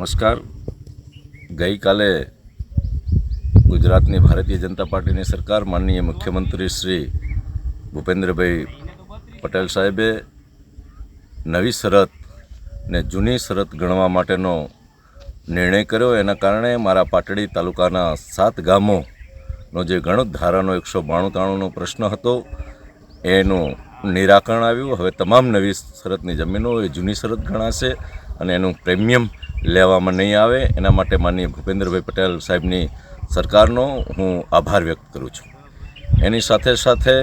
નમસ્કાર. ગઈકાલે ગુજરાતની ભારતીય જનતા પાર્ટીની સરકાર માનનીય મુખ્યમંત્રી શ્રી ભૂપેન્દ્રભાઈ પટેલ સાહેબે નવી શરત ને જૂની શરત ગણવા માટેનો નિર્ણય કર્યો. એના કારણે મારા પાટડી તાલુકાના સાત ગામોનો જે ગણત ધારાનો એકસો બાણું ત્રાણુંનો પ્રશ્ન હતો, એનું નિરાકરણ આવ્યું. હવે તમામ નવી શરતની જમીનો એ જૂની શરત ગણાશે અને એનું પ્રીમિયમ લેવામાં નહીં આવે. એના માટે માનનીય ભૂપેન્દ્રભાઈ પટેલ સાહેબની સરકારનો હું આભાર વ્યક્ત કરું છું. એની સાથે સાથે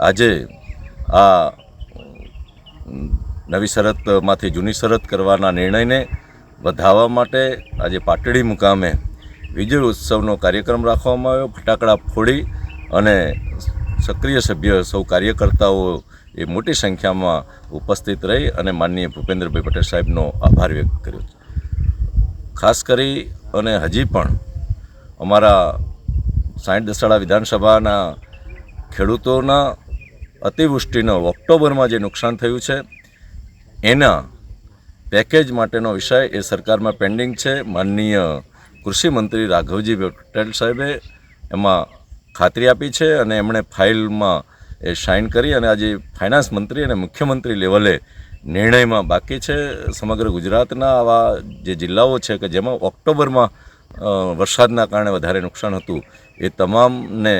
આજે આ નવી શરતમાંથી જૂની શરત કરવાના નિર્ણયને વધાવવા માટે આજે પાટડી મુકામે વિજય ઉત્સવનો કાર્યક્રમ રાખવામાં આવ્યો. ફટાકડા ફોડી અને સક્રિય સભ્ય સૌ કાર્યકર્તાઓ એ મોટી સંખ્યામાં ઉપસ્થિત રહી અને માનનીય ભૂપેન્દ્રભાઈ પટેલ સાહેબનો આભાર વ્યક્ત કર્યો ખાસ કરી અને હજી પણ અમારા સાઠ દસાડા વિધાનસભાના ખેડૂતોના અતિવૃષ્ટિનો ઓક્ટોબરમાં જે નુકસાન થયું છે, એના પેકેજ માટેનો વિષય એ સરકારમાં પેન્ડિંગ છે. માનનીય કૃષિ મંત્રી રાઘવજી પટેલ સાહેબે એમાં ખાતરી આપી છે અને એમણે ફાઇલમાં એ શાઇન કરી અને આજે ફાઇનાન્સ મંત્રી અને મુખ્યમંત્રી લેવલે નિર્ણયમાં બાકી છે. સમગ્ર ગુજરાતના આવા જે જિલ્લાઓ છે કે જેમાં ઓક્ટોબરમાં વરસાદના કારણે વધારે નુકસાન હતું, એ તમામને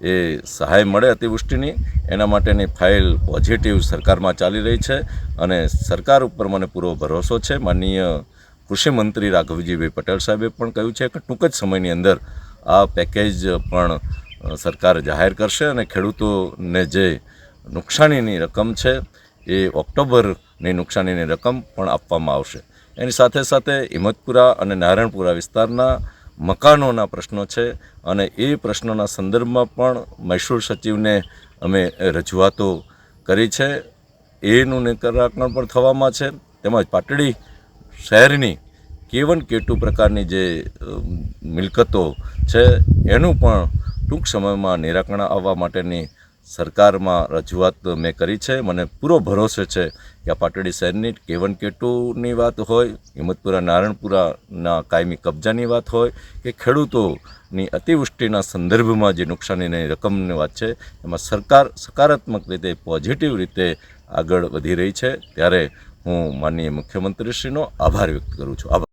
એ સહાય મળે અતિવૃષ્ટિની. એના માટેની ફાઇલ પોઝિટિવ સરકારમાં ચાલી રહી છે અને સરકાર ઉપર મને પૂરો ભરોસો છે. માનનીય કૃષિ મંત્રી રાઘવજીભાઈ પટેલ સાહેબે પણ કહ્યું છે કે ટૂંક જ સમયની અંદર આ પેકેજ પણ સરકાર જાહેર કરશે અને ખેડૂતોને જે નુકસાનીની રકમ છે એ ઓક્ટોબરની નુકસાનીની રકમ પણ આપવામાં આવશે. એની સાથે સાથે હિંમતપુરા અને નારાયણપુરા વિસ્તારના મકાનોના પ્રશ્નો છે અને એ પ્રશ્નોના સંદર્ભમાં પણ મહેસૂલ સચિવને અમે રજૂઆતો કરી છે. એનું નિરાકરણ પણ થવામાં છે. તેમજ પાટડી શહેરની કેવન કેટુ પ્રકારની જે મિલકતો છે, એનું પણ ટૂંક સમયમાં નિરાકરણ આવવા માટેની સરકારમાં રજૂઆત મેં કરી છે. મને પૂરો ભરોસો છે કે આ પાટડી શહેરની કેવન કેટુની વાત હોય, હિંમતપુરા નારાયણપુરાના કાયમી કબજાની વાત હોય કે ખેડૂતોની અતિવૃષ્ટિના સંદર્ભમાં જે નુકસાનીની રકમની વાત છે, એમાં સરકાર સકારાત્મક રીતે, પોઝિટિવ રીતે આગળ વધી રહી છે. ત્યારે હું માનનીય મુખ્યમંત્રીશ્રીનો આભાર વ્યક્ત કરું છું. આભાર.